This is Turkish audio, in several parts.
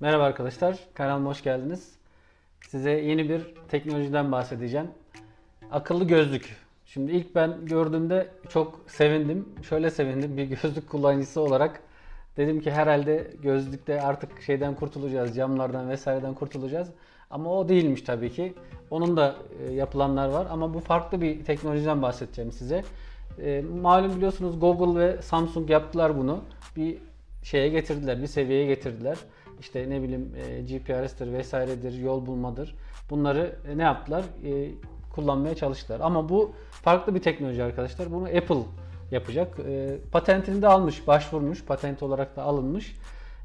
Merhaba arkadaşlar, kanalıma hoş geldiniz. Size yeni bir teknolojiden bahsedeceğim. Akıllı gözlük. Şimdi ilk ben gördüğümde çok sevindim. Şöyle sevindim bir gözlük kullanıcısı olarak. Dedim ki herhalde gözlükte artık şeyden kurtulacağız, camlardan vesaireden kurtulacağız. Ama o değilmiş tabii ki. Onun da e, yapılanlar var ama bu farklı bir teknolojiden bahsedeceğim size. E, malum biliyorsunuz Google ve Samsung yaptılar bunu. Bir şeye getirdiler, bir seviyeye getirdiler. İşte ne bileyim e, GPS'tir vesairedir, yol bulmadır. Bunları e, ne yaptılar? E, kullanmaya çalıştılar. Ama bu farklı bir teknoloji arkadaşlar. Bunu Apple yapacak. E, patentini de almış, başvurmuş. Patent olarak da alınmış.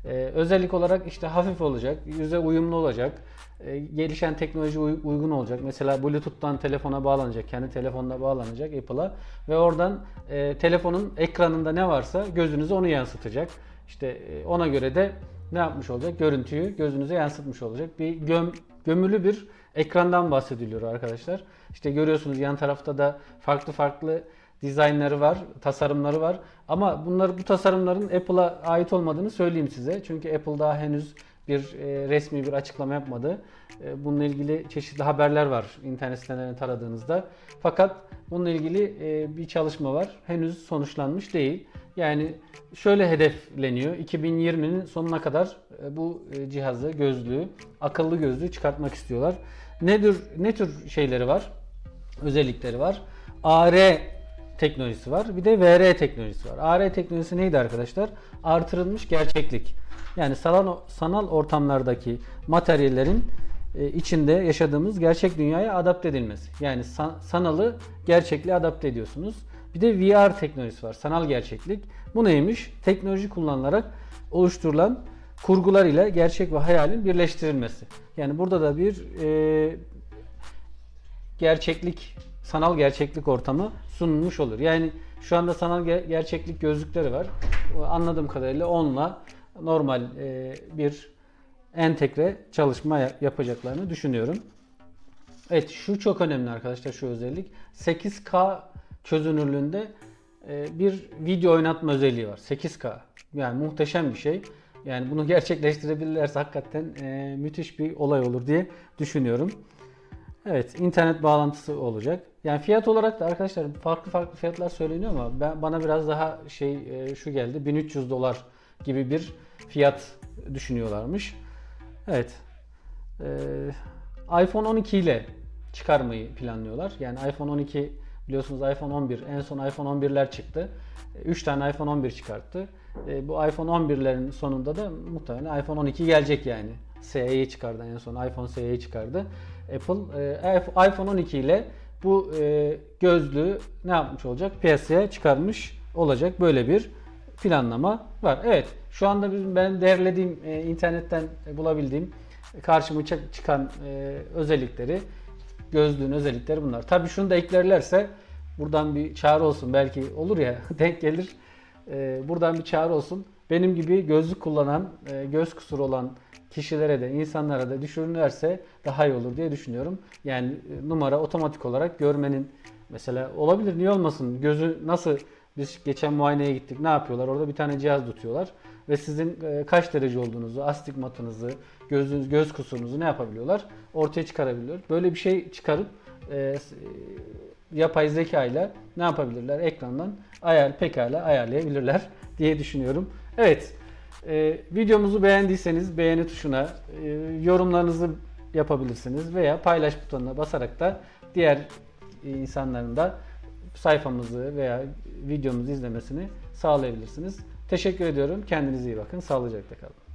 E, özellik olarak işte hafif olacak, yüze uyumlu olacak, e, gelişen teknoloji uy- uygun olacak. Mesela Bluetooth'tan telefona bağlanacak, kendi telefonuna bağlanacak Apple'a ve oradan e, telefonun ekranında ne varsa gözünüze onu yansıtacak. İşte e, ona göre de ne yapmış olacak? Görüntüyü gözünüze yansıtmış olacak. Bir göm, gömülü bir ekrandan bahsediliyor arkadaşlar. İşte görüyorsunuz yan tarafta da farklı farklı dizaynları var, tasarımları var. Ama bunlar bu tasarımların Apple'a ait olmadığını söyleyeyim size. Çünkü Apple daha henüz bir e, resmi bir açıklama yapmadı. E, bununla ilgili çeşitli haberler var internet sitelerine taradığınızda. Fakat bununla ilgili e, bir çalışma var. Henüz sonuçlanmış değil. Yani şöyle hedefleniyor. 2020'nin sonuna kadar e, bu e, cihazı, gözlüğü, akıllı gözlüğü çıkartmak istiyorlar. Ne tür ne tür şeyleri var? Özellikleri var. AR teknolojisi var. Bir de VR teknolojisi var. AR teknolojisi neydi arkadaşlar? Artırılmış gerçeklik. Yani sanal, sanal ortamlardaki materyallerin e, içinde yaşadığımız gerçek dünyaya adapte edilmesi. Yani san- sanalı gerçekliğe adapte ediyorsunuz. Bir de VR teknolojisi var. Sanal gerçeklik. Bu neymiş? Teknoloji kullanılarak oluşturulan kurgular ile gerçek ve hayalin birleştirilmesi. Yani burada da bir e, gerçeklik, sanal gerçeklik ortamı sunulmuş olur. Yani şu anda sanal ger- gerçeklik gözlükleri var. Anladığım kadarıyla onunla normal e, bir entegre çalışma ya- yapacaklarını düşünüyorum. Evet şu çok önemli arkadaşlar şu özellik. 8K çözünürlüğünde e, bir video oynatma özelliği var. 8K. Yani muhteşem bir şey. Yani bunu gerçekleştirebilirlerse hakikaten e, müthiş bir olay olur diye düşünüyorum. Evet, internet bağlantısı olacak. Yani fiyat olarak da arkadaşlar farklı farklı fiyatlar söyleniyor ama ben bana biraz daha şey e, şu geldi. 1300 dolar gibi bir fiyat düşünüyorlarmış. Evet. İPhone 12 ile çıkarmayı planlıyorlar. Yani iPhone 12 biliyorsunuz iPhone 11 en son iPhone 11'ler çıktı. 3 tane iPhone 11 çıkarttı. Ee, bu iPhone 11'lerin sonunda da muhtemelen iPhone 12 gelecek yani. SE'yi çıkardı en son iPhone SE'yi çıkardı. Apple e, iPhone 12 ile bu e, gözlüğü ne yapmış olacak? Piyasaya çıkarmış olacak. Böyle bir planlama var. Evet, şu anda bizim ben derlediğim e, internetten bulabildiğim karşıma çı- çıkan e, özellikleri, gözlüğün özellikleri bunlar. Tabii şunu da eklerlerse buradan bir çağrı olsun. Belki olur ya denk gelir. E, buradan bir çağrı olsun. Benim gibi gözlük kullanan, e, göz kusuru olan kişilere de, insanlara da düşürürlerse daha iyi olur diye düşünüyorum. Yani e, numara otomatik olarak görmenin mesela olabilir niye olmasın? Gözü nasıl biz geçen muayeneye gittik. Ne yapıyorlar? Orada bir tane cihaz tutuyorlar ve sizin e, kaç derece olduğunuzu, astigmatınızı, gözünüz, göz kusurunuzu ne yapabiliyorlar? Ortaya çıkarabiliyor. Böyle bir şey çıkarıp e, e, yapay zeka ile ne yapabilirler? Ekrandan ayar pekala ayarlayabilirler diye düşünüyorum. Evet. e, videomuzu beğendiyseniz beğeni tuşuna, e, yorumlarınızı yapabilirsiniz veya paylaş butonuna basarak da diğer insanların da sayfamızı veya videomuzu izlemesini sağlayabilirsiniz. Teşekkür ediyorum. Kendinize iyi bakın. Sağlıcakla kalın.